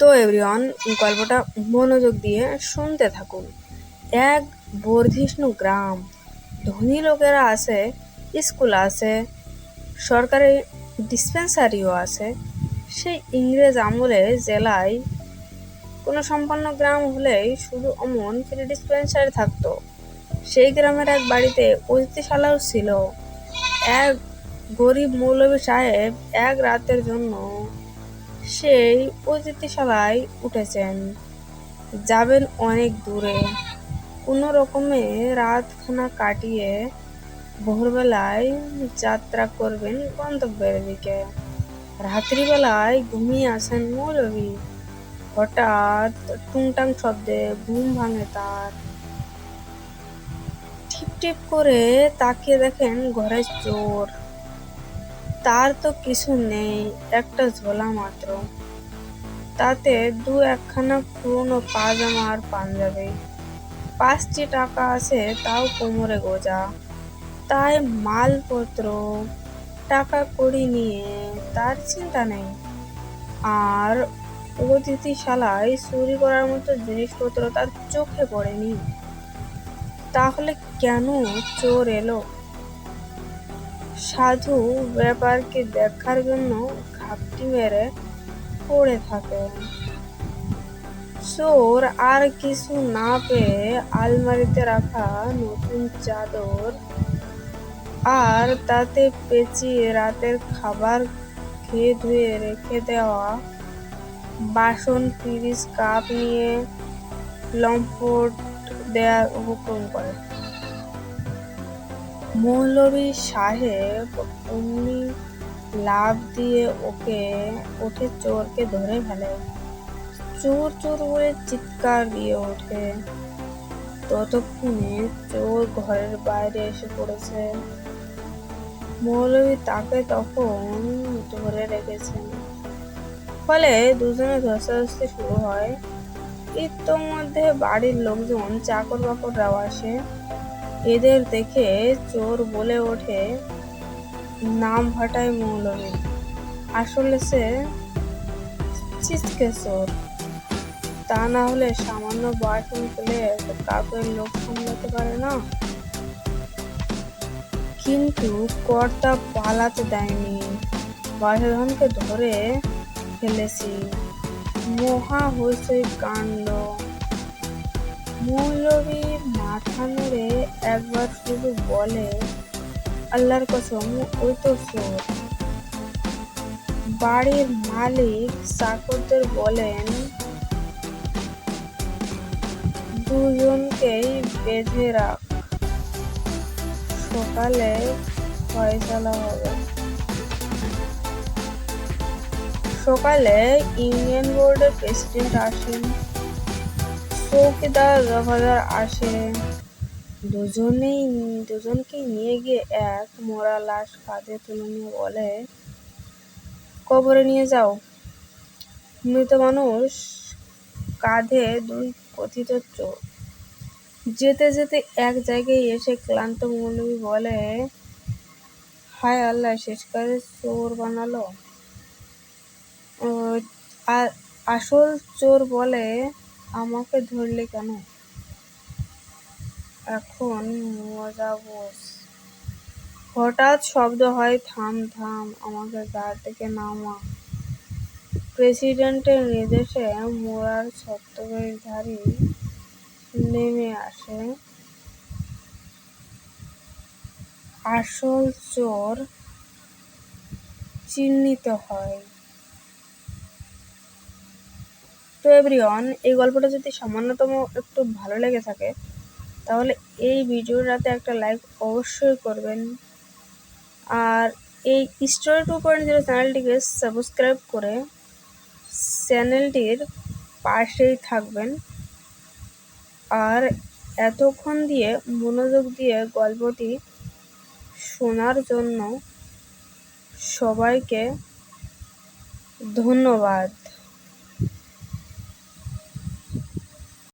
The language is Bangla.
তো এভরিওয়ান গল্পটা মনোযোগ দিয়ে শুনতে থাকুন। এক বর্ধিষ্ণু গ্রাম, ধনী লোকেরা আছে, স্কুল আছে, সরকারি ডিসপেন্সারিও আছে। সেই ইংরেজ আমলে জেলায় কোনো সম্পন্ন গ্রাম হলেই শুধু অমন ফ্রি ডিসপেন্সারি থাকতো। সেই গ্রামের এক বাড়িতে অতিথিশালাও ছিল। এক গরিব মৌলভী সাহেব এক রাতের জন্য সেই অতিথিশালায় উঠেছেন। যাবেন অনেক দূরে। কোনো রকমে রাতখানা কাটিয়ে ভোরবেলায় যাত্রা করবেন গন্তব্যের দিকে। রাত্রিবেলায় ঘুমিয়ে আসেন মৌলভী। হঠাৎ টুংটাং শব্দে ঘুম ভাঙে তার। টিপ করে তাকিয়ে দেখেন ঘরের চোর। তার তো কিছু নেই, একটা ঝোলা মাত্র। তাতে দু একখানা পুরনো পাজামা আর পাঞ্জাবি। পাঁচটি টাকা আছে, তাও কোমরে গোজা। তাই মালপত্র, টাকা কড়ি নিয়ে তার চিন্তা নেই। আর অতিথিশালায় চুরি করার মতো জিনিসপত্র তার চোখে পড়েনি। তাহলে কেন চোর এলো? সাধু ব্যাপারকে দেখার জন্য ঘাপটি মেরে পড়ে থাকে চোর আর কিছু না পেয়ে আলমারিতে রাখা নতুন চাদর আর তাতে পেঁচিয়ে রাতের খাবার খেয়ে ধুয়ে রেখে দেওয়া বাসন পিরিচ কাপ নিয়ে লম্পট দেওয়ার উপক্রম করে। মৌলভী সাহেব অমনি লাভ দিয়ে ওকে, উঠে চোরকে ধরে ফেলে। চোর চোর বলে চিৎকার দিয়ে ওঠে। ততক্ষণে চোর ঘরের বাইরে এসে পড়েছে। মৌলভী তাকে তখন ধরে রেখেছেন ফলে দুজনে ধস্তাধস্তি শুরু হয়। ইতোমধ্যে বাড়ির লোকজন চাকর বাকররাও আসে। এদের দেখে চোর বলে ওঠে, নাম ভাটায় মৌলভী আসলে সে চিচকে চোর। তা না হলে সামান্য বাসন পেলে কাউকে লোক সামলাতে পারে না? কিন্তু কর্তা পালাতে দেয়নি। বাসধনকে ধরে ফেলেছি। মহা হইচই কাণ্ড। মৌলভী মাথা নেড়ে একবার শুধু বলে, আল্লাহর কসম, ওই তো চোর বাড়ির মালিক চাকরদের বলেন, দুজনকেই বেঁধে রাখ। সকালে ফয়সালা হবে। সকালে ইউনিয়ন বোর্ডের প্রেসিডেন্ট আসেন। চৌকিদার দফাদার আসে। দুজনেই দুজনকেই নিয়ে গিয়ে এক মোড়া লাশ কাঁধে তুলে নিয়ে বলে, কবরে নিয়ে যাও। মৃত মানুষ কাঁধে দুই কথিত চোর যেতে যেতে এক জায়গায় এসে ক্লান্ত মৌলভী বলে, হায় আল্লাহ, শেষ কাজে চোর বানালো? আর আসল চোর বলে আমাকে ধরলে কেন? এখন মজা বোস হঠাৎ শব্দ হয়, থাম থাম, আমাকে গা থেকে নামা। প্রেসিডেন্টের নির্দেশে মোড়ার ছত্রবেশধারী নেমে আসে। আসল চোর চিহ্নিত হয়। তো এভরিওয়ান, এই গল্পটা যদি সামান্যতম একটু ভালো লেগে থাকে, তাহলে এই ভিডিওটাতে একটা লাইক অবশ্যই করবেন। আর এই স্টোরি টু পয়েন্ট জিরো চ্যানেলটিকে সাবস্ক্রাইব করে চ্যানেলটির পাশেই থাকবেন। আর এতক্ষণ দিয়ে মনোযোগ দিয়ে গল্পটি শোনার জন্য সবাইকে ধন্যবাদ।